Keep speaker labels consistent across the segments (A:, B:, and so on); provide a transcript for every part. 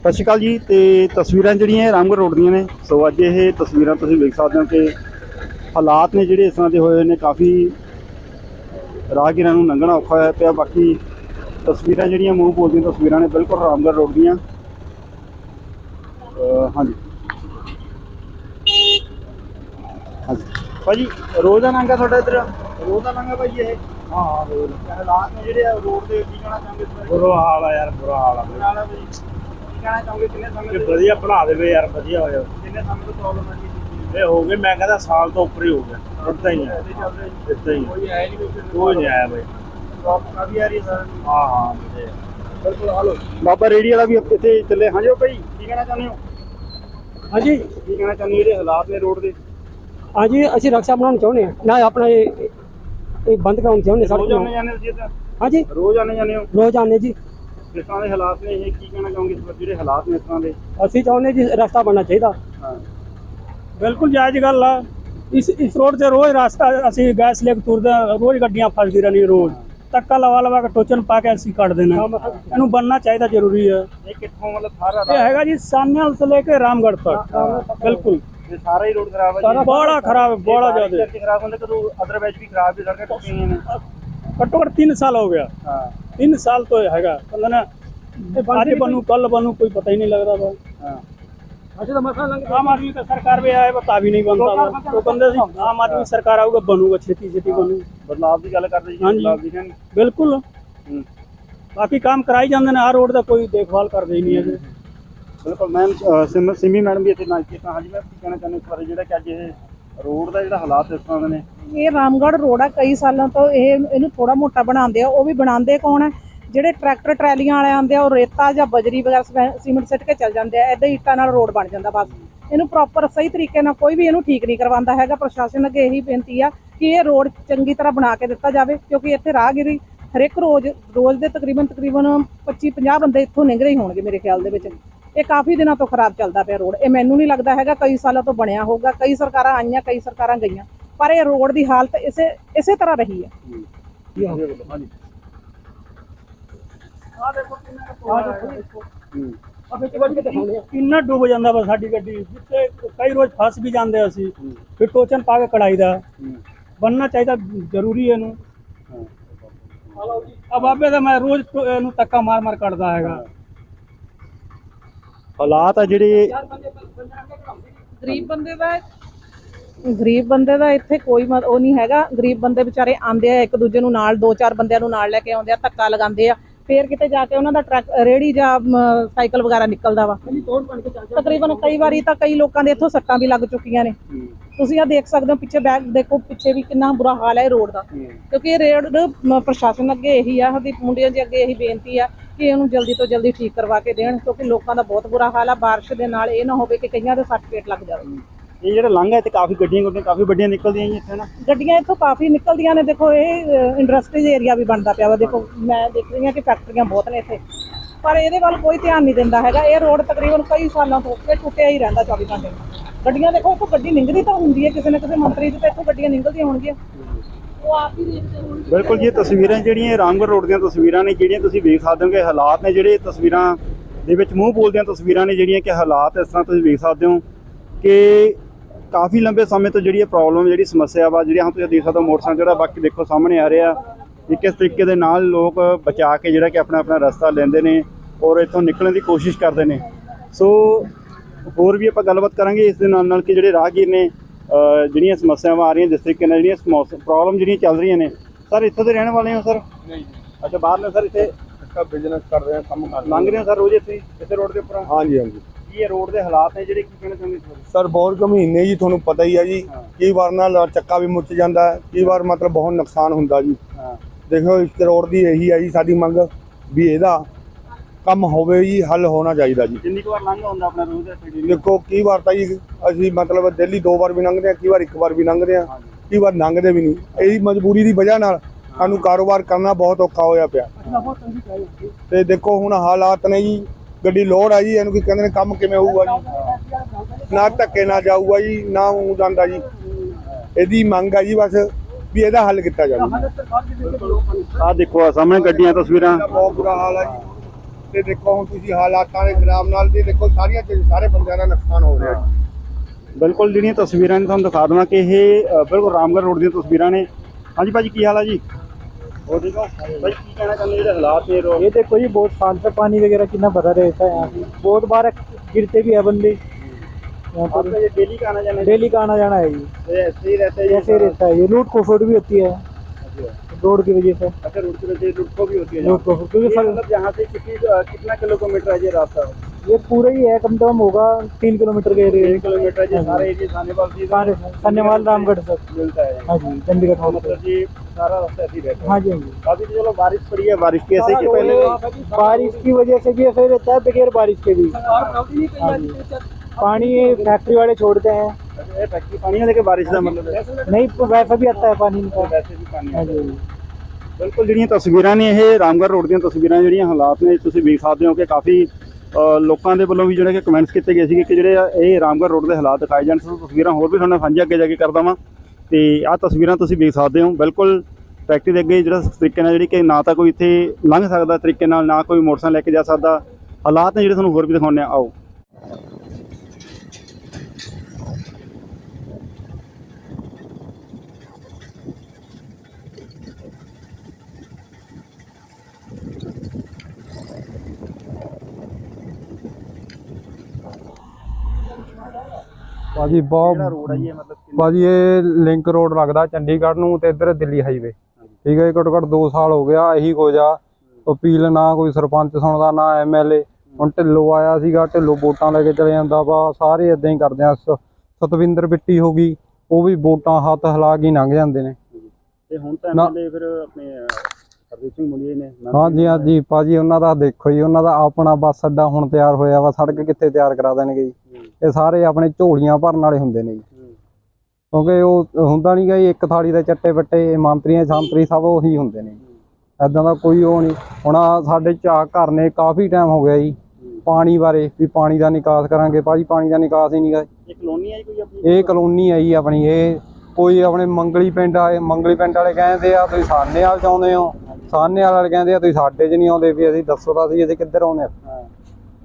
A: ਸਤਿ ਸ਼੍ਰੀ ਅਕਾਲ ਜੀ ਤੇ ਤਸਵੀਰਾਂ ਜਿਹੜੀਆਂ ਇਹ ਰਾਮਗੜ੍ਹ ਰੋਡ ਦੀਆਂ ਨੇ ਸੋ ਅੱਜ ਇਹ ਤਸਵੀਰਾਂ ਤੁਸੀਂ ਵੇਖ ਸਕਦੇ ਹੋ ਕਿ ਹਾਲਾਤ ਨੇ ਜਿਹੜੇ ਇਸ ਤਰ੍ਹਾਂ ਦੇ ਹੋਏ ਨੇ ਕਾਫੀ ਰਾਹਗੀਰਾਂ ਨੂੰ ਲੰਘਣਾ ਔਖਾ ਹੋਇਆ ਪਿਆ ਬਾਕੀ ਤਸਵੀਰਾਂ ਜਿਹੜੀਆਂ ਮੂੰਹ ਬੋਲਦੀਆਂ ਤਸਵੀਰਾਂ ਨੇ ਬਿਲਕੁਲ ਰਾਮਗੜ੍ਹ ਰੋਡ ਦੀਆਂ। ਹਾਂਜੀ। ਹਾਂਜੀ। ਭਾਜੀ ਰੋਜ਼ ਦਾ ਲੰਘਾ ਤੁਹਾਡਾ ਇੱਧਰ? ਰੋਜ਼ ਦਾ ਲੰਘਾ ਭਾਜੀ ਇਹ?
B: ਹਾਂ ਰੋਜ਼
A: ਹਾਲਾਤ ਨੇ ਜਿਹੜੇ ਰੋਡ ਦੇ ਕੀ ਕਹਿਣਾ ਚਾਹੁੰਦੇ ਬਾਰੇ
B: ਹਾਲ ਆ ਯਾਰ ਬੁਰਾ ਹਾਲ ਆ
A: ਭਾਜੀ। ਕਹਿਣਾ ਚਾਹੋਗੇ ਕਿੰਨੇ ਸਮੇਂ
B: ਇਹ
A: ਤੋਂ
B: ਵਧੀਆ ਬਣਾ ਦੇਵੇ ਯਾਰ ਵਧੀਆ ਹੋ ਜਾ
A: ਕਿੰਨੇ ਸਮੇਂ ਤੋਂ ਪ੍ਰੋਬਲਮ ਹੈ ਜੀ?
B: ਇਹ ਹੋ ਗਏ ਮੈਂ ਕਹਿੰਦਾ ਸਾਲ ਤੋਂ ਉੱਪਰ ਹੀ ਹੋ ਗਿਆ। ਇੱਦਾਂ ਹੀ ਹੈ। ਇੱਦਾਂ ਹੀ
A: ਕੋਈ ਹੈ ਨਹੀਂ ਕੋਈ
B: ਨਹੀਂ ਆਇਆ ਬਈ।
A: ਪ੍ਰੋਬਲਮ ਕਾਫੀ ਆ ਰਹੀ ਹੈ ਸਰ
B: ਹਾਂ ਹਾਂ
A: ਬਿਲਕੁਲ ਹਾਲੋ ਬਾਬਾ ਰੇੜੀ ਵਾਲਾ ਵੀ ਇੱਥੇ ਚੱਲੇ। ਹਾਂਜੀ ਉਹ ਭਾਈ ਕੀ ਕਹਿਣਾ ਚਾਹੁੰਦੇ ਹੋ?
C: ਹਾਂਜੀ।
A: ਕੀ ਕਹਿਣਾ ਚਾਹੁੰਦੇ ਹੋ ਜਿਹੜੇ ਹਾਲਾਤ ਨੇ ਰੋਡ ਦੇ?
C: ਹਾਂਜੀ ਅਸੀਂ ਰਕਸ਼ਾ ਬਣਾਉਣਾ ਚਾਹੁੰਦੇ ਹਾਂ। ਨਾ ਆਪਣਾ ਇਹ ਇਹ ਬੰਦ ਕਰਾਉਣਾ ਚਾਹੁੰਦੇ ਸੜਕ
A: ਰੋਜ਼ ਆਉਣੇ
C: ਨੂੰ
A: ਜਾਂਦੇ ਹੋ ਜੀ
C: ਹਾਂਜੀ।
A: ਰੋਜ਼ ਆਉਣੇ ਜਾਂਦੇ ਹੋ?
C: ਰੋਜ਼ ਆਉਂਦੇ ਜੀ।
A: ਜਿਸ ਤਰ੍ਹਾਂ ਦੇ ਹਾਲਾਤ ਨੇ ਇਹ ਕੀ ਕਹਿਣਾ ਚਾਹੋਗੇ ਇਸ ਵਾਰ ਜਿਹੜੇ ਹਾਲਾਤ ਨੇ ਇਸ ਤਰ੍ਹਾਂ ਦੇ?
C: ਅਸੀਂ ਚਾਹੁੰਦੇ ਜੀ ਰਸਤਾ ਬਣਨਾ ਚਾਹੀਦਾ।
A: ਹਾਂ।
D: ਬਿਲਕੁਲ ਜਾਇਜ਼ ਗੱਲ ਆ। ਇਸ ਇਸ ਰੋਡ ਤੇ ਰੋਜ਼ ਰਸਤਾ ਅਸੀਂ ਗੈਸ ਲੈ ਕੇ ਤੁਰਦੇ ਹਾਂ, ਰੋਜ਼ ਗੱਡੀਆਂ ਫਸਦੀ ਰਹਿੰਦੀਆਂ ਰੋਜ਼। ਧੱਕਾ ਲਵਾ ਲਵਾ ਕੇ ਟੋਚਨ ਪਾ ਕੇ ਅਸੀਂ ਕੱਢ ਦੇਣਾ ਇਹਨੂੰ ਬਣਨਾ ਚਾਹੀਦਾ ਜ਼ਰੂਰੀ ਹੈ
A: ਇਹ ਕਿੱਥੋਂ ਮਤਲਬ ਸਾਰਾ
D: ਇਹ ਹੈਗਾ ਜੀ ਸਾਨਿਆਲ ਤੋਂ ਲੈ ਕੇ ਰਾਮਗੜ੍ਹ ਤੱਕ। ਬਿਲਕੁਲ।
A: ਇਹ ਸਾਰਾ ਹੀ ਰੋਡ ਖਰਾਬ ਹੈ ਜੀ।
D: ਬੜਾ ਖਰਾਬ ਹੈ ਬੜਾ ਜ਼ਿਆਦਾ।
A: ਖਰਾਬ ਹੁੰਦੇ ਕਦੋਂ ਅਦਰਵਾਈਜ਼ ਵੀ ਖਰਾਬ ਵੀ ਸੜਕਾਂ ਟੁੱਟੀਆਂ ਨੇ।
D: ਘੱਟੋ ਘੱਟ 3 ਸਾਲ ਹੋ ਗਿਆ।
A: ਹਾਂ।
D: 3 ਸਾਲ ਤੋਂ ਹੈਗਾ। ਕਹਿੰਦਾ ਨਾ ਅੱਜ ਬਣੂ ਕੱਲ ਬਣੂ ਕੋਈ ਪਤਾ ਹੀ ਨਹੀਂ ਲੱਗਦਾ
A: ਵਾ।
C: ਅਸੀਂ ਤਾਂ ਮਸਾ ਲੰਘ
D: ਆਮ ਆਦਮੀ ਤਾਂ ਸਰਕਾਰ ਵੀ ਆਏ ਬਤਾ ਵੀ ਨਹੀਂ ਬਣਦਾ ਉਹ ਕਹਿੰਦੇ ਸੀ ਆਮ ਆਦਮੀ ਸਰਕਾਰ ਆਊਗਾ ਬਣੂਗਾ ਛੇਤੀ ਛੇਤੀ ਬਣੂ।
A: ਬਦਲਾਅ ਦੀ ਗੱਲ ਕਰਦੇ ਜੀ ਬਦਲਾਅ
D: ਬਿਲਕੁਲ। ਬਾਕੀ ਕੰਮ ਕਰਾਈ ਜਾਂਦੇ ਨੇ ਆ ਰੋਡ ਦਾ ਕੋਈ ਦੇਖਭਾਲ ਕਰਦੇ ਹੀ ਨਹੀਂ ਹੈ
A: ਬਿਲਕੁਲ ਮੈਮ ਸਿਮੀ ਮੈਡਮ ਵੀ ਇੱਥੇ ਨਾਲ ਕੀਤਾ ਹਾਂਜੀ ਮੈਂ ਕਹਿਣਾ ਚਾਹੁੰਦਾ ਇਸ ਬਾਰੇ ਜਿਹੜਾ ਕਿ ਅੱਜ ਇਹ ਰੋਡ ਦਾ ਜਿਹੜਾ ਹਾਲਾਤ ਇਸ ਤਰ੍ਹਾਂ ਦੇ ਨੇ?
E: ਇਹ ਰਾਮਗੜ੍ਹ ਰੋਡ ਆ, ਕਈ ਸਾਲਾਂ ਤੋਂ ਇਹ ਇਹਨੂੰ ਥੋੜਾ ਮੋਟਾ ਬਣਾਉਂਦੇ ਆ, ਉਹ ਵੀ ਬਣਾਉਂਦੇ ਕੌਣ ਹੈ ਜਿਹੜੇ ਟਰੈਕਟਰ ਟਰੈਲੀਆਂ ਵਾਲੇ ਆਉਂਦੇ ਆ, ਉਹ ਰੇਤਾ ਜਾਂ ਬਜਰੀ ਵਗੈਰਾ ਸਮੈ- ਸਿੱਟ ਕੇ ਚੱਲ ਜਾਂਦੇ ਆ ਐਦਾਂ ਇੱਟਾਂ ਨਾਲ ਰੋਡ ਬਣ ਜਾਂਦਾ ਬਸ। ਇਹਨੂੰ ਪ੍ਰੋਪਰ ਸਹੀ ਤਰੀਕੇ ਨਾਲ ਕੋਈ ਵੀ ਇਹਨੂੰ ਠੀਕ ਨਹੀਂ ਕਰਵਾਉਂਦਾ ਹੈਗਾ, ਪ੍ਰਸ਼ਾਸਨ ਅੱਗੇ ਇਹੀ ਬੇਨਤੀ ਆ ਕਿ ਇਹ ਰੋਡ ਚੰਗੀ ਤਰ੍ਹਾਂ ਬਣਾ ਕੇ ਦਿੱਤਾ ਜਾਵੇ, ਕਿਉਂਕਿ ਇੱਥੇ ਰਾਹਗੀਰੀ ਹਰੇਕ ਰੋਜ਼ ਰੋਜ਼ ਦੇ ਤਕਰੀਬਨ ਤਕਰੀਬਨ 25 50 ਬੰਦੇ ਇੱਥੋਂ ਨਿੰਗਰੇ ਹੀ ਹੋਣਗੇ ਮੇਰੇ ਖਿਆਲ ਦੇ ਵਿੱਚ। ਇਹ ਕਾਫੀ ਦਿਨਾਂ ਤੋਂ ਖਰਾਬ ਚੱਲਦਾ ਪਿਆ ਰੋਡ। ਇਹ ਮੈਨੂੰ ਨਹੀਂ ਲੱਗਦਾ ਹੈਗਾ ਕਈ ਸਾਲਾਂ ਤੋਂ ਬਣਿਆ ਹੋਊਗਾ ਕਈ ਸਰਕਾਰਾਂ ਆਈਆਂ ਕਈ ਸਰਕਾਰਾਂ ਗਈਆਂ। ਪਰ ਇਹ ਰੋਡ ਦੀ ਹਾਲਤ ਇਸੇ ਇਸੇ ਤਰ੍ਹਾਂ ਰਹੀ ਹੈ।
D: ਕਿੰਨਾ ਡੁੱਬ ਜਾਂਦਾ ਵਾ ਸਾਡੀ ਗੱਡੀ। ਜਿੱਥੇ ਕਈ ਰੋਜ਼ ਫਸ ਵੀ ਜਾਂਦੇ ਅਸੀਂ। ਫਿਰ ਟੋਚਨ ਪਾ ਕੇ ਕਢਾਈ ਦਾ। ਬਣਨਾ ਚਾਹੀਦਾ ਜ਼ਰੂਰੀ ਹੈ ਇਹਨੂੰ।
A: ਹਾਂ।
D: ਆ ਬਾਬੇ ਦਾ ਮੈਂ ਰੋਜ਼ ਇਹਨੂੰ ਧੱਕਾ ਮਾਰ ਮਾਰ ਕੱਢਦਾ ਹੈਗਾ।
A: ਹਾਲਾਤ ਆ ਜਿਹੜੇ
E: ਗਰੀਬ ਬੰਦੇ ਦਾ ਗਰੀਬ ਬੰਦੇ ਦਾ ਇੱਥੇ ਕੋਈ ਮ- ਉਹ ਨਹੀਂ ਹੈਗਾ। ਗਰੀਬ ਬੰਦੇ ਵਿਚਾਰੇ ਆਂਦੇ ਆ, ਇੱਕ ਦੂਜੇ ਨੂੰ ਨਾਲ, ਦੋ ਚਾਰ ਬੰਦਿਆਂ ਨੂੰ ਨਾਲ ਲੈ ਕੇ ਆਉਂਦੇ ਆ, ਧੱਕਾ ਲਗਾਉਂਦੇ ਆ। ਫੇਰ ਕਿਤੇ ਜਾ ਕੇ ਉਹਨਾਂ ਦਾ ਟਰੱਕ ਰੇੜੀ ਜਾਂ ਸਾਈਕਲ ਵਗੈਰਾ ਨਿਕਲਦਾ ਵਾ। ਤਕਰੀਬਨ ਕਈ ਵਾਰੀ ਤਾਂ ਕਈ ਲੋਕਾਂ ਦੇ ਇੱਥੋਂ ਸੱਟਾਂ ਵੀ ਲੱਗ ਚੁੱਕੀਆਂ ਨੇ। ਤੁਸੀਂ ਆ ਦੇਖ ਸਕਦੇ ਹੋ ਪਿੱਛੇ ਬੈਕ ਦੇਖੋ ਪਿੱਛੇ ਵੀ ਕਿੰਨਾ ਬੁਰਾ ਹਾਲ ਹੈ ਰੋਡ ਦਾ। ਕਿਉਂਕਿ ਇਹ ਰੇਡ ਪ੍ਰਸ਼ਾਸਨ ਅੱਗੇ ਇਹੀ ਆ ਹਰਦੀਪ ਮੁੰਡਿਆਂ ਦੇ ਅੱਗੇ ਇਹੀ ਬੇਨਤੀ ਆ ਕਿ ਇਹਨੂੰ ਜਲਦੀ ਤੋਂ ਜਲਦੀ ਠੀਕ ਕਰਵਾ ਕੇ ਦੇਣ ਕਿਉਂਕਿ ਲੋਕਾਂ ਦਾ ਬਹੁਤ ਬੁਰਾ ਹਾਲ ਆ। ਬਾਰਿਸ਼ ਦੇ ਨਾਲ ਇਹ ਨਾ ਹੋਵੇ ਕਿ ਕਈਆਂ ਦੇ ਸੱਟ ਪੇਟ ਲੱਗ ਜਾਵੇ।
A: ਇਹ ਜਿਹੜਾ ਲੰਘ ਹੈ ਤੇ ਕਾਫੀ ਗੱਡੀਆਂ ਗੁੱਡੀਆਂ ਕਾਫੀ ਵੱਡੀਆਂ ਨਿਕਲਦੀਆਂ ਜੀ ਇੱਥੇ ਨਾ।
E: ਗੱਡੀਆਂ ਇੱਥੋਂ ਕਾਫੀ ਨਿਕਲਦੀਆਂ ਨੇ ਦੇਖੋ ਇਹ ਇੰਡਸਟਰੀਜ਼ ਏਰੀਆ ਵੀ ਬਣਦਾ ਪਿਆ ਵਾ। ਦੇਖੋ ਮੈਂ ਦੇਖ ਰਹੀ ਹਾਂ ਕਿ ਫੈਕਟਰੀਆਂ ਬਹੁਤ ਨੇ ਇੱਥੇ। ਪਰ ਇਹਦੇ ਵੱਲ ਕੋਈ ਧਿਆਨ ਨਹੀਂ ਦਿੰਦਾ ਹੈਗਾ। ਇਹ ਰੋਡ ਤਕਰੀਬਨ ਕਈ ਸਾਲਾਂ ਤੋਂ ਇਹ ਟੁੱਟਿਆ ਹੀ ਰਹਿੰਦਾ 24 ਘੰਟੇ ਗੱਡੀਆਂ ਦੇਖੋ ਇੱਥੋਂ ਗੱਡੀ ਨਿੰਗਦੀ ਤਾਂ ਹੁੰਦੀ ਹੈ ਕਿਸੇ ਨਾ ਕਿਸੇ ਮੰਤਰੀ ਦੀ ਤਾਂ ਇੱਥੋਂ ਗੱਡੀਆਂ ਨਿਕਲਦੀਆਂ ਹੋਣਗੀਆਂ। ਉਹ ਆਪ ਹੀ ਦੇਖਦੇ ਹੋਣਗੇ
A: ਬਿਲਕੁਲ ਜੀ ਇਹ ਤਸਵੀਰਾਂ ਜਿਹੜੀਆਂ ਇਹ ਰਾਮਗੜ੍ਹ ਰੋਡ ਦੀਆਂ ਤਸਵੀਰਾਂ ਨੇ ਜਿਹੜੀਆਂ ਤੁਸੀਂ ਵੇਖ ਸਕਦੇ ਹੋ ਕਿ ਹਾਲਾਤ ਨੇ ਜਿਹੜੇ ਤਸਵੀਰਾਂ ਦੇ ਵਿੱਚ ਮੂੰਹ ਬੋਲਦੀਆਂ ਤਸਵੀਰਾਂ ਨੇ ਜਿਹੜੀਆਂ ਕਿ ਹਾਲਾਤ ਇਸ ਤਰ੍ਹਾਂ ਤੁਸੀਂ ਵੇਖ ਸਕਦੇ ਹੋ ਕਿ ਕਾਫੀ ਲੰਬੇ ਸਮੇਂ ਤੋਂ ਜਿਹੜੀ ਇਹ ਪ੍ਰੋਬਲਮ ਜਿਹੜੀ ਸਮੱਸਿਆ ਵਾ ਜਿਹੜੀ ਹੁਣ ਤੁਸੀਂ ਦੇਖ ਸਕਦੇ ਹੋ ਮੋਟਰਸਾਈਕਲ ਜਿਹੜਾ ਬਾਕੀ ਦੇਖੋ ਸਾਹਮਣੇ ਆ ਰਿਹਾ ਕਿ ਕਿਸ ਤਰੀਕੇ ਦੇ ਨਾਲ ਲੋਕ ਬਚਾ ਕੇ ਜਿਹੜਾ ਕਿ ਆਪਣਾ ਆਪਣਾ ਰਸਤਾ ਲੈਂਦੇ ਨੇ ਔਰ ਇੱਥੋਂ ਨਿਕਲਣ ਦੀ ਕੋਸ਼ਿਸ਼ ਕਰਦੇ ਨੇ। ਸੋ ਹੋਰ ਵੀ ਆਪਾਂ ਗੱਲਬਾਤ ਕਰਾਂਗੇ ਇਸ ਦੇ ਨਾਲ ਨਾਲ ਕਿ ਜਿਹੜੇ ਰਾਹਗੀਰ ਨੇ ਜਿਹੜੀਆਂ ਸਮੱਸਿਆਵਾਂ ਆ ਰਹੀਆਂ ਜਿਸ ਤਰੀਕੇ ਨਾਲ ਜਿਹੜੀਆਂ ਪ੍ਰੋਬਲਮ ਜਿਹੜੀਆਂ ਚੱਲ ਰਹੀਆਂ ਨੇ। ਸਰ ਇੱਥੋਂ ਦੇ ਰਹਿਣ ਵਾਲੇ ਹੋ ਸਰ?
B: ਨਹੀਂ
A: ਅੱਛਾ ਬਾਹਰ ਨੇ ਸਰ ਇੱਥੇ?
B: ਇਸका ਬਿਜ਼ਨਸ ਕਰ ਰਹੇ ਹਾਂ ਕੰਮ ਕਰ
A: ਲੰਘ ਰਹੇ ਹੋ ਸਰ ਰੋਜ਼ ਇੱਥੇ ਇਸੇ ਰੋਡ ਦੇ ਉੱਪਰ?
B: ਹਾਂਜੀ ਹਾਂਜੀ।
A: ਕੀ ਇਹ ਰੋਡ ਦੇ ਹਾਲਾਤ ਨੇ ਜਿਹੜੇ ਕੀ ਕਹਿਣਾ ਚਾਹੁੰਦੇ ਸਰ
B: ਸਰ ਬਹੁਤ ਮਹੀਨੇ ਜੀ ਤੁਹਾਨੂੰ ਪਤਾ ਹੀ ਆ ਜੀ।
A: ਹਾਂ।
B: ਕਈ ਵਾਰ ਨਾਲ ਚੱਕਾ ਵੀ ਮੁੱਚ ਜਾਂਦਾ ਹੈ ਕਈ ਵਾਰ ਮਤਲਬ ਬਹੁਤ ਨੁਕਸਾਨ ਹੁੰਦਾ ਜੀ।
A: ਹਾਂ।
B: ਦੇਖੋ ਇਸ ਕਰੋੜ ਦੀ ਇਹੀ ਆ ਜੀ ਸਾਡੀ ਮੰਗ ਵੀ ਇਹਦਾ ਕੰਮ ਹੋਵੇ ਜੀ ਹੱਲ ਹੋਣਾ ਚਾਹੀਦਾ ਜੀ।
A: ਕਿੰਨੀ ਕੁ ਵਾਰ ਲੰਘ ਹੁੰਦਾ ਆਪਣਾ ਰੋਜ਼ ਦਾ daily?
B: ਦੇਖੋ ਕਈ ਵਾਰ ਤਾਂ ਜੀ ਅਸੀਂ ਮਤਲਬ ਦਿੱਲੀ ਦੋ ਵਾਰ ਵੀ ਲੰਘਦੇ ਆ ਕਈ ਵਾਰ ਇੱਕ ਵਾਰ ਵੀ ਲੰਘਦੇ ਆ ਕਈ ਵਾਰ ਲੰਘਦੇ ਵੀ ਨਹੀਂ। ਇਹਦੀ ਮਜਬੂਰੀ ਦੀ ਵਜ੍ਹਾ ਨਾਲ ਸਾਨੂੰ ਕਾਰੋਬਾਰ ਕਰਨਾ ਬਹੁਤ ਔਖਾ ਹੋਇਆ ਪਿਆ। ਤੇ ਦੇਖੋ ਹੁਣ ਹਾਲਾਤ ਨੇ ਜੀ ਗੱਡੀ ਲੋਡ ਆ ਜੀ ਇਹਨੂੰ ਕੀ ਕਹਿੰਦੇ ਨੇ ਕੰਮ ਕਿਵੇਂ ਹੋਊਗਾ ਜੀ? ਨਾ ਧੱਕੇ ਨਾ ਜਾਊਗਾ ਜੀ ਨਾ ਉਹ ਜਾਂਦਾ ਜੀ। ਇਹਦੀ ਮੰਗ ਆ ਜੀ ਬਸ ਵੀ ਇਹਦਾ ਹੱਲ ਕੀਤਾ ਜਾਵੇ।
A: ਆਹ ਦੇਖੋ ਆ ਸਾਹਮਣੇ ਗੱਡੀਆਂ ਤਸਵੀਰਾਂ।
B: ਬਹੁਤ ਬੁਰਾ ਹਾਲ ਆ ਜੀ। ਤੇ ਦੇਖੋ ਹੁਣ ਤੁਸੀਂ ਹਾਲਾਤਾਂ ਦੇ ਗ੍ਰਾਮ ਨਾਲ ਦੀ ਦੇਖੋ ਸਾਰੀਆਂ ਚੀਜ਼ ਸਾਰੇ ਬੰਦਿਆਂ ਦਾ ਨੁਕਸਾਨ ਹੋ ਰਿਹਾ
A: ਬਿਲਕੁਲ ਜਿਹੜੀਆਂ ਤਸਵੀਰਾਂ ਨੇ ਤੁਹਾਨੂੰ ਦਿਖਾ ਦਵਾਂ ਕਿ ਇਹ ਬਿਲਕੁਲ ਰਾਮਗੜ੍ਹ ਰੋਡ ਦੀਆਂ ਤਸਵੀਰਾਂ ਨੇ। ਹਾਂਜੀ ਭਾਜੀ ਕੀ ਹਾਲ ਆ ਜੀ? और देखो भाई की कहना चाहूँगी हालात ये रहो
C: ये देखो जी बहुत साल से पानी वगैरह कितना भरा रहता है यहाँ बहुत बार गिरते भी है बंदे
A: आपका ये डेली का आना जाना
C: डेली का आना जाना है ये
A: ऐसे ही रहता है
C: ऐसे ही रहता है ये लूट खोसोट भी होती है रोड की वजह से
A: अच्छा रोड की वजह से लूट को भी होती है
C: लूट को क्योंकि
A: यहाँ से कितनी कितना किलोमीटर है ये रास्ता
C: ये पूरा ही है कम से कम होगा तीन किलोमीटर के एरिया
A: तीन किलोमीटर ये सारे एरिया सानेवाल से
C: सारे सन्नेवाल रामगढ़ तक
A: मिलता है
C: हाँ जी चंडीगढ़
A: हाँ,
C: तक
A: मतलब ये सारा रास्ता ऐसे ही रहता है
C: हाँ जी हाँ जी
A: अभी तो चलो बारिश पड़ी है बारिश की ऐसे कि पहले
C: बारिश की वजह से भी ऐसा ही रहता है बगैर बारिश के भी हाँ जी पानी ये फैक्ट्री वाले छोड़ते हैं
A: ये फैक्ट्री पानी है लेके बारिश का मतलब है
C: नहीं वैसा भी आता है पानी इनका
A: वैसे भी पानी
C: हाँ
A: है
C: जी
A: ਬਿਲਕੁਲ ਜਿਹੜੀਆਂ ਤਸਵੀਰਾਂ ਨੇ ਇਹ ਰਾਮਗੜ੍ਹ ਰੋਡ ਦੀਆਂ ਤਸਵੀਰਾਂ ਜਿਹੜੀਆਂ ਹਾਲਾਤ ਨੇ ਤੁਸੀਂ ਵੇਖ ਸਕਦੇ ਹੋ ਕਿ ਕਾਫੀ ਅ, ਲੋਕਾਂ ਦੇ ਵੱਲੋਂ ਵੀ ਜਿਹੜੇ ਕਿ ਕਮੈਂਟਸ ਕੀਤੇ ਗਏ ਸੀਗੇ ਕਿ ਜਿਹੜੇ ਆ ਇਹ ਰਾਮਗੜ੍ਹ ਰੋਡ ਦੇ ਹਾਲਾਤ ਦਿਖਾਏ ਜਾਣ। ਸੋ ਤਸਵੀਰਾਂ ਹੋਰ ਵੀ ਤੁਹਾਨੂੰ ਸਾਂਝਾ ਅੱਗੇ ਜਾ ਕੇ ਕਰਦਾ ਵਾਂ। ਤੇ ਆਹ ਤਸਵੀਰਾਂ ਤੁਸੀਂ ਦੇਖ ਸਕਦੇ ਹੋ। ਬਿਲਕੁਲ ਫੈਕਟਰੀ ਦੇ ਅੱਗੇ ਜਿਹੜਾ ਤਰੀਕੇ ਨਾਲ ਜਿਹੜੀ ਕਿ ਨਾ ਤਾਂ ਕੋਈ ਇੱਥੇ ਲੰਘ ਸਕਦਾ ਤਰੀਕੇ ਨਾਲ, ਨਾ ਕੋਈ ਮੋਟਰਸਾਈਕਲ ਲੈ ਕੇ ਜਾ ਸਕਦਾ। ਹਾਲਾਤ ਨੇ ਜਿਹੜੇ ਤੁਹਾਨੂੰ ਹੋਰ ਵੀ ਦਿਖਾਉਂਦੇ ਆ ਆਓ।
F: ਭਾਜੀ ਬਹੁਤ
A: ਰੋਡ ਮਤਲਬ
F: ਭਾਜੀ ਇਹ ਲਿੰਕ ਰੋਡ ਲੱਗਦਾ ਚੰਡੀਗੜ੍ਹ ਨੂੰ ਤੇ ਇੱਧਰ ਦਿੱਲੀ ਹਾਈਵੇ ਠੀਕ ਹੈ ਘੱਟੋ ਘੱਟ 2 ਸਾਲ ਹੋ ਗਿਆ ਇਹੀ ਆ। ਅਪੀਲ ਨਾ ਕੋਈ ਸਰਪੰਚ ਸੁਣਦਾ ਨਾ ਐਮਐਲਏ ਹੁਣ ਢਿੱਲੋਂ ਆਇਆ ਸੀਗਾ ਢਿੱਲੋਂ ਵੋਟਾਂ ਲੈ ਕੇ ਚਲੇ ਜਾਂਦਾ ਵਾ ਸਾਰੇ ਇਦਾਂ ਹੀ ਕਰਦੇ ਆ। ਸਤਵਿੰਦਰ ਬਿੱਟੀ ਹੋ ਗਈ ਉਹ ਵੀ ਵੋਟਾਂ ਹੱਥ ਹਿਲਾ ਕੇ ਲੰਘ ਜਾਂਦੇ ਨੇ।
A: ਤੇ ਹੁਣ ਤਾਂ ਐਮਐਲਏ ਫਿਰ ਆਪਣੇ ਹਰਦੀਪ ਸਿੰਘ ਮੁੰਡੀਏ ਨੇ
F: ਹਾਂਜੀ ਹਾਂਜੀ ਭਾਜੀ ਉਹਨਾਂ ਦਾ ਦੇਖੋ ਜੀ ਉਹਨਾਂ ਦਾ ਆਪਣਾ ਬੱਸ ਅੱਡਾ ਹੁਣ ਤਿਆਰ ਹੋਇਆ ਵਾ ਸੜਕ ਕਿੱਥੇ ਤਿਆਰ ਕਰਾ ਦੇਣਗੇ ਜੀ? ਇਹ ਸਾਰੇ ਆਪਣੇ ਝੋਲੀਆਂ ਭਰਨ ਵਾਲੇ ਹੁੰਦੇ ਨੇ ਜੀ। ਕਿਉਂਕਿ ਉਹ ਹੁੰਦਾ ਨਹੀਂ ਗਾ ਜੀ ਇੱਕ ਥਾਲੀ ਦੇ ਚੱਟੇ ਬੱਟੇ ਮੰਤਰੀਆਂ ਸੰਤਰੀ ਸਭ ਉਹੀ ਹੁੰਦੇ ਨੇ। ਐਦਾਂ ਦਾ ਕੋਈ ਉਹ ਨਹੀਂ ਹੁਣ ਸਾਡੇ ਝਾਕ ਘਰ ਨੇ ਕਾਫੀ ਟਾਈਮ ਹੋ ਗਿਆ ਜੀ। ਪਾਣੀ ਬਾਰੇ ਵੀ ਪਾਣੀ ਦਾ ਨਿਕਾਸ ਕਰਾਂਗੇ। ਭਾਜੀ ਪਾਣੀ ਦਾ ਨਿਕਾਸ ਹੀ ਨਹੀਂਗਾ
A: ਇਹ ਕਲੋਨੀ ਹੈ ਕੋਈ ਆਪਣੀ?
F: ਇਹ ਕਲੋਨੀ ਆਈ ਆਪਣੀ। ਇਹ ਕੋਈ ਆਪਣੇ ਮੰਗਲੀ ਪਿੰਡ ਆਏ ਮੰਗਲੀ ਪਿੰਡ ਵਾਲੇ ਕਹਿੰਦੇ ਆ ਤੁਸੀਂ ਸਾਨੇ ਵਾਲ ਚਾਹੁੰਦੇ ਹੋ। ਸਾਨੇ ਵਾਲੇ ਕਹਿੰਦੇ ਆ ਤੁਸੀਂ ਸਾਡੇ 'ਚ ਨਹੀਂ ਆਉਂਦੇ ਵੀ ਅਸੀਂ ਦੱਸੋ ਤਾਂ ਅਸੀਂ ਇਹਦੇ ਕਿੱਧਰ ਆਉਂਦੇ ਆ।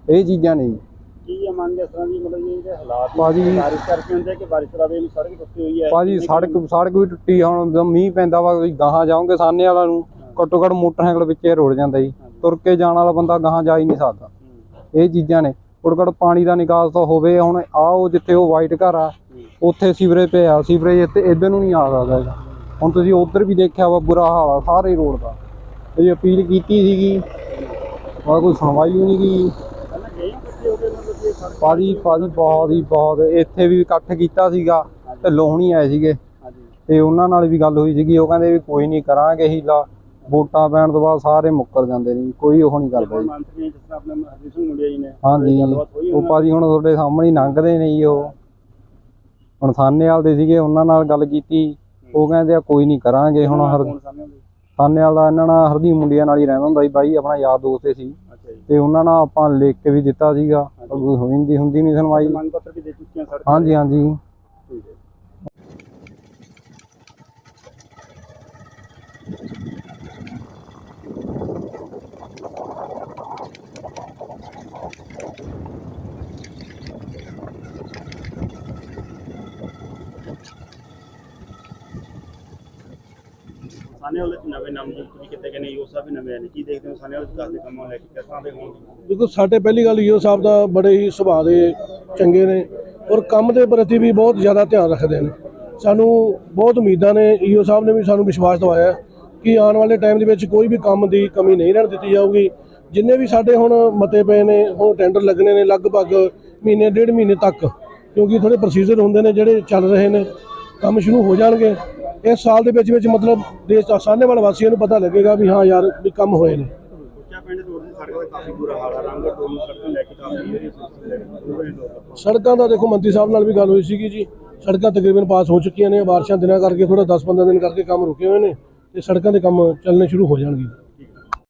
F: ਇਹ ਚੀਜ਼ਾਂ ਨਹੀਂ
A: ਕੀ ਹੈ ਮੰਗ ਇਸ ਤਰ੍ਹਾਂ ਦੀ ਮਤਲਬ ਇਹ ਜਿਹੜੇ ਹਾਲਾਤ ਨੇ,
F: ਭਾਜੀ-
A: ਬਾਰਿਸ਼ ਕਰਕੇ ਹੁੰਦੇ ਆ ਕਿ ਬਾਰਿਸ਼ ਰਾਵੇ ਨੂੰ ਸੜਕ ਟੁੱਟੀ ਹੋਈ ਹੈ?
F: ਭਾਜੀ ਸੜਕ ਸੜਕ ਵੀ ਟੁੱਟੀ ਆ, ਹੁਣ ਜਦੋਂ ਮੀਂਹ ਪੈਂਦਾ ਵਾ ਤੁਸੀਂ ਗਾਹਾਂ ਜਾਓਗੇ ਸਾਨੇ ਵਾਲਾ ਨੂੰ ਘੱਟੋ ਘੱਟ ਮੋਟਰਸਾਈਕਲ ਵਿੱਚੇ ਰੁੜ ਜਾਂਦਾ ਜੀ। ਤੁਰ ਕੇ ਜਾਣ ਵਾਲਾ ਬੰਦਾ ਗਾਹਾਂ ਜਾ ਹੀ ਨਹੀਂ ਸਕਦਾ। ਇਹ ਚੀਜ਼ਾਂ ਨੇ। ਘੱਟੋ ਘੱਟ ਪਾਣੀ ਦਾ ਨਿਕਾਸ ਤਾਂ ਹੋਵੇ ਹੁਣ ਆਓ ਜਿੱਥੇ ਉਹ ਵਾਈਟ ਘਰ ਆ ਉੱਥੇ ਸੀਵਰੇਜ ਪਿਆ ਸੀਵਰੇਜ ਇੱਥੇ ਇੱਧਰ ਨੂੰ ਨਹੀਂ ਆ ਸਕਦਾ ਹੈਗਾ। ਹੁਣ ਤੁਸੀਂ ਉੱਧਰ ਵੀ ਦੇਖਿਆ ਵਾ ਬੁਰਾ ਹਾਲ ਆ ਸਾਰੇ ਰੋਡ ਦਾ। ਇਹ ਅਪੀਲ ਕੀਤੀ ਸੀਗੀ। ਪਰ ਕੋਈ ਸੁਣਵਾਈ ਨਹੀਂ ਗਈ
A: ਪਹਿਲਾਂ ਗਏ ਹੋ ਕਿੱਥੇ ਹੋ ਗਏ ਮਤਲਬ ਕਿ ਸੜਕ
F: ਭਾਜੀ ਭਾਜੀ ਬਹੁਤ ਹੀ ਬਹੁਤ। ਇੱਥੇ ਵੀ ਇਕੱਠ ਕੀਤਾ ਸੀਗਾ ਤੇ ਲੋਹਣੀ ਆਏ ਸੀਗੇ। ਤੇ ਉਹਨਾਂ ਨਾਲ ਵੀ ਗੱਲ ਹੋਈ ਸੀਗੀ। ਉਹ ਕਹਿੰਦੇ ਵੀ ਕੋਈ ਨਹੀਂ ਕਰਾਂਗੇ ਹੀਲਾ ਵੋਟਾਂ ਪੈਣ ਤੋਂ ਬਾਅਦ ਸਾਰੇ ਮੁੱਕਰ ਜਾਂਦੇ ਨੇ। ਕੋਈ ਉਹ ਨਹੀਂ ਕਰਦਾ ਜੀ। ਹਾਂਜੀ। ਉਹ ਭਾਜੀ ਹੁਣ ਤੁਹਾਡੇ ਸਾਹਮਣੇ ਲੰਘਦੇ ਨੇ ਜੀ ਉਹ। ਹੁਣ ਸਾਨੇਵਾਲ ਦੇ ਸੀਗੇ ਉਹਨਾਂ ਨਾਲ ਗੱਲ ਕੀਤੀ। ਉਹ ਕਹਿੰਦੇ ਆ ਕੋਈ ਨਹੀਂ ਕਰਾਂਗੇ ਹੁਣ ਹਰ? ਸਾਨੇਵਾਲ ਦਾ ਇਹਨਾਂ ਨਾਲ ਹਰਦੀਪ ਮੁੰਡਿਆਂ ਨਾਲ ਹੀ ਰਹਿੰਦਾ ਹੁੰਦਾ ਸੀ। ਬਾਈ ਆਪਣਾ ਯਾਰ ਦੋਸਤ ਸੀ। ਤੇ ਉਹਨਾਂ ਨਾਲ ਆਪਾਂ ਲਿਖ ਕੇ ਵੀ ਦਿੱਤਾ ਸੀਗਾ। ਕੋਈ ਹੋਈ ਨਹੀਂ ਹੁੰਦੀ ਨਹੀਂ ਸੁਣਵਾਈ।
A: ਮੰਗ ਪੱਤਰ ਵੀ ਦੇ ਚੁੱਕੇ ਆ ਸੜਕ
F: ਹਾਂਜੀ ਹਾਂਜੀ
A: ਠੀਕ ਹੈ ਸਾਨੇ ਵਾਲੇ ਨਵੇਂ ਨਾਮ ਵੀ ਕੀਤੇ ਗਏ ਯੋ ਸਾਹਿਬ ਵੀ ਨਵੇਂ ਨੇ। ਕੀ ਦੇਖਦੇ ਹੋ ਸਾਨੇ ਵਿਕਾਸ ਦੇ ਕੰਮਾਂ ਲੈ ਕੇ ਕਿਸ ਤਰ੍ਹਾਂ ਦੇ ਹੋਣਗੇ
G: ਦੇਖੋ, ਸਾਡੇ ਪਹਿਲੀ ਗੱਲ ਈਓ ਸਾਹਿਬ ਦਾ ਬੜੇ ਹੀ ਸੁਭਾਅ ਦੇ ਚੰਗੇ ਨੇ ਔਰ ਕੰਮ ਦੇ ਪ੍ਰਤੀ ਵੀ ਬਹੁਤ ਜ਼ਿਆਦਾ ਧਿਆਨ ਰੱਖਦੇ ਨੇ। ਸਾਨੂੰ ਬਹੁਤ ਉਮੀਦਾਂ ਨੇ, ਈਓ ਸਾਹਿਬ ਨੇ ਵੀ ਸਾਨੂੰ ਵਿਸ਼ਵਾਸ ਦਿਵਾਇਆ ਕਿ ਆਉਣ ਵਾਲੇ ਟਾਈਮ ਦੇ ਵਿੱਚ ਕੋਈ ਵੀ ਕੰਮ ਦੀ ਕਮੀ ਨਹੀਂ ਰਹਿਣ ਦਿੱਤੀ ਜਾਊਗੀ। ਜਿੰਨੇ ਵੀ ਸਾਡੇ ਹੁਣ ਮਤੇ ਪਏ ਨੇ, ਹੁਣ ਟੈਂਡਰ ਲੱਗਣੇ ਨੇ ਲਗਭਗ ਮਹੀਨੇ, ਡੇਢ ਮਹੀਨੇ ਤੱਕ, ਕਿਉਂਕਿ ਥੋੜੇ ਪ੍ਰੋਸੀਜਰ ਹੁੰਦੇ ਨੇ ਜਿਹੜੇ ਚੱਲ ਰਹੇ ਨੇ, ਕੰਮ ਸ਼ੁਰੂ ਹੋ ਜਾਣਗੇ। ਇਸ ਸਾਲ ਦੇ ਵਿੱਚ ਵਿੱਚ ਮਤਲਬ ਦੇਸ਼ ਦਾ ਸਾਹਨੇ ਵਾਲੇ ਵਾਸੀਆਂ ਨੂੰ ਪਤਾ ਲੱਗੇਗਾ ਵੀ ਹਾਂ ਯਾਰ ਵੀ ਕੰਮ ਹੋਏ ਨੇ। ਸੜਕਾਂ ਦਾ ਦੇਖੋ ਮੰਤਰੀ ਸਾਹਿਬ ਨਾਲ ਵੀ ਗੱਲ ਹੋਈ ਸੀਗੀ ਜੀ। ਸੜਕਾਂ ਤਕਰੀਬਨ ਪਾਸ ਹੋ ਚੁੱਕੀਆਂ ਨੇ। ਬਾਰਿਸ਼ਾਂ ਦਿਨਾਂ ਕਰਕੇ ਥੋੜਾ 10-15 ਦਿਨ ਕਰਕੇ ਕੰਮ ਰੁਕੇ ਹੋਏ ਨੇ ਤੇ ਸੜਕਾਂ ਦੇ ਕੰਮ ਚੱਲਣੇ ਸ਼ੁਰੂ ਹੋ ਜਾਣਗੇ।